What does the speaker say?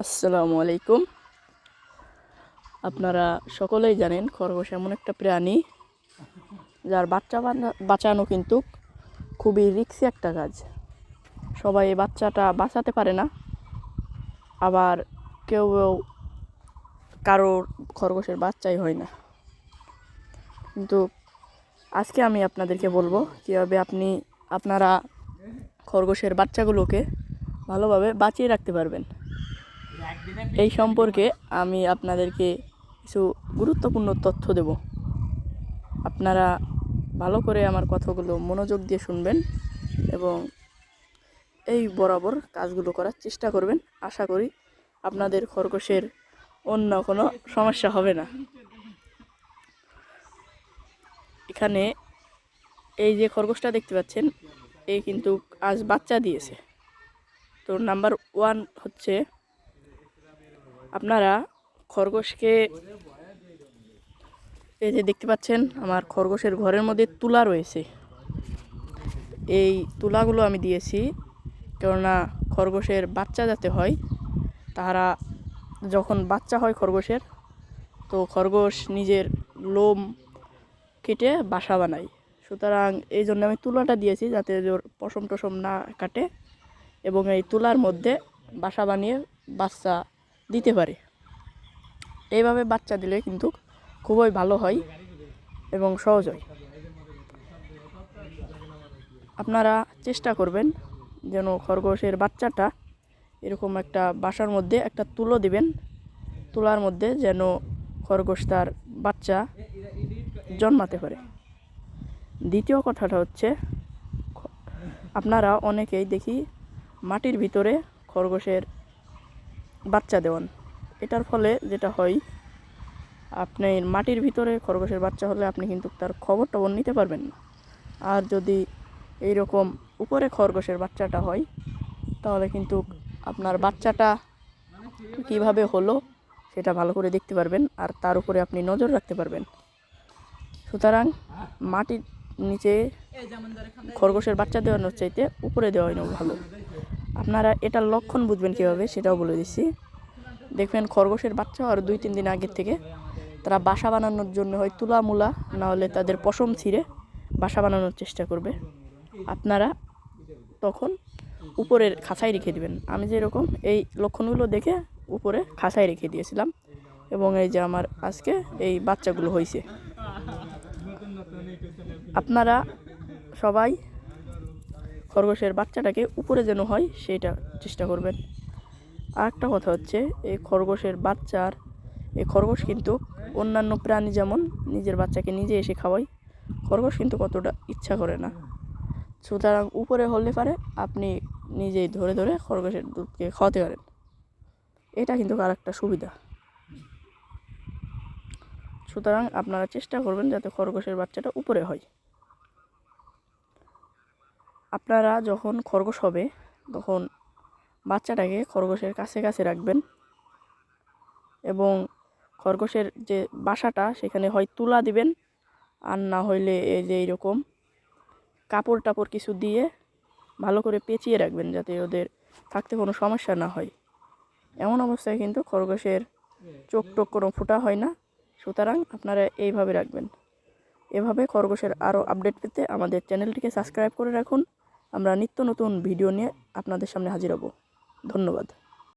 আসসালামু আলাইকুম। আপনারা সকলেই জানেন খরগোশ এমন একটা প্রাণী, যার বাচ্চা বাঁচানো কিন্তু খুবই রিক্সি একটা কাজ। সবাই এই বাচ্চাটা বাঁচাতে পারে না। আবার কেউ কারোর খরগোশের বাচ্চাই হয় না। কিন্তু আজকে আমি আপনাদেরকে বলব কীভাবে আপনি, আপনারা খরগোশের বাচ্চাগুলোকে ভালোভাবে বাঁচিয়ে রাখতে পারবেন। এই সম্পর্কে আমি আপনাদেরকে কিছু গুরুত্বপূর্ণ তথ্য দেব। আপনারা ভালো করে আমার কথাগুলো মনোযোগ দিয়ে শুনবেন এবং এই বরাবর কাজগুলো করার চেষ্টা করবেন। আশা করি আপনাদের খরগোশের অন্য কোনো সমস্যা হবে না। এখানে এই যে খরগোশটা দেখতে পাচ্ছেন এই কিন্তু আজ বাচ্চা দিয়েছে। তো নাম্বার ওয়ান হচ্ছে আপনারা খরগোশকে এই যে দেখতে পাচ্ছেন, আমার খরগোশের ঘরের মধ্যে তুলা রয়েছে। এই তুলাগুলো আমি দিয়েছি, কেননা খরগোশের বাচ্চা যাতে হয় তারা যখন বাচ্চা হয় খরগোশের, তো খরগোশ নিজের লোম কেটে বাসা বানায়। সুতরাং এই জন্য আমি তুলাটা দিয়েছি, যাতে পশম টসম না কাটে এবং এই তুলার মধ্যে বাসা বানিয়ে বাচ্চা দিতে পারে। এইভাবে বাচ্চা দিলে কিন্তু খুবই ভালো হয় এবং সহজ হয়। আপনারা চেষ্টা করবেন যেন খরগোশের বাচ্চাটা এরকম একটা বাসার মধ্যে একটা তুলো দিবেন। তুলার মধ্যে যেন খরগোশ তার বাচ্চা জন্মাতে পারে। দ্বিতীয় কথাটা হচ্ছে, আপনারা অনেকেই দেখি মাটির ভিতরে খরগোশের বাচ্চা দেওয়ান। এটার ফলে যেটা হয় আপনি মাটির ভিতরে খরগোশের বাচ্চা হলে আপনি কিন্তু তার খবর টবর নিতে পারবেন না। আর যদি এই রকম উপরে খরগোশের বাচ্চাটা হয়, তাহলে কিন্তু আপনার বাচ্চাটা কীভাবে হলো, সেটা ভালো করে দেখতে পারবেন আর তার উপরে আপনি নজর রাখতে পারবেন। সুতরাং মাটির নিচে খরগোশের বাচ্চা দেওয়ানোর চাইতে উপরে দেওয়াই ভালো। আপনারা এটার লক্ষণ বুঝবেন কীভাবে সেটাও বলে দিচ্ছি। দেখবেন খরগোশের বাচ্চা আর দুই তিন দিন আগের থেকে। তারা বাসা বানানোর জন্য হয় তুলা মুলা না হলে তাদের পশম ছিঁড়ে বাসা বানানোর চেষ্টা করবে। আপনারা তখন উপরের খাঁচায় রেখে দিবেন। আমি যেরকম এই লক্ষণগুলো দেখে উপরে খাঁচায় রেখে দিয়েছিলাম এবং এই যে আমার আজকে এই বাচ্চাগুলো হয়েছে আপনারা সবাই খরগোশের বাচ্চাটাকে উপরে যেন হয় সেটা চেষ্টা করবেন। আর একটা কথা হচ্ছে, এই খরগোশের বাচ্চার, এই খরগোশ কিন্তু অন্যান্য প্রাণী যেমন নিজের বাচ্চাকে নিজে এসে খাওয়ায়, খরগোশ কিন্তু কতটা ইচ্ছা করে না। সুতরাং উপরে হলে পারে, আপনি নিজেই ধরে ধরে খরগোশের দুধকে খাওয়াতে পারেন। এটা কিন্তু আর একটা সুবিধা। সুতরাং আপনারা চেষ্টা করবেন যাতে খরগোশের বাচ্চাটা উপরে হয়। আপনারা যখন খরগোশ হবে, তখন বাচ্চাটাকে খরগোশের কাছে কাছে রাখবেন এবং খরগোশের যে বাসাটা, সেখানে হয় তুলা দিবেন। আর না হইলে এই যে এইরকম কাপড় টাপড় কিছু দিয়ে ভালো করে পেঁচিয়ে রাখবেন যাতে ওদের থাকতে কোনো সমস্যা না হয়। এমন অবস্থায় কিন্তু খরগোশের চোখ টোক কোনো ফোটা হয় না। সুতরাং আপনারা এইভাবে রাখবেন। এভাবে খরগোশের আরও আপডেট পেতে আমাদের চ্যানেলটিকে সাবস্ক্রাইব করে রাখুন। আমরা নিত্য নতুন ভিডিও নিয়ে আপনাদের সামনে হাজির হব। ধন্যবাদ।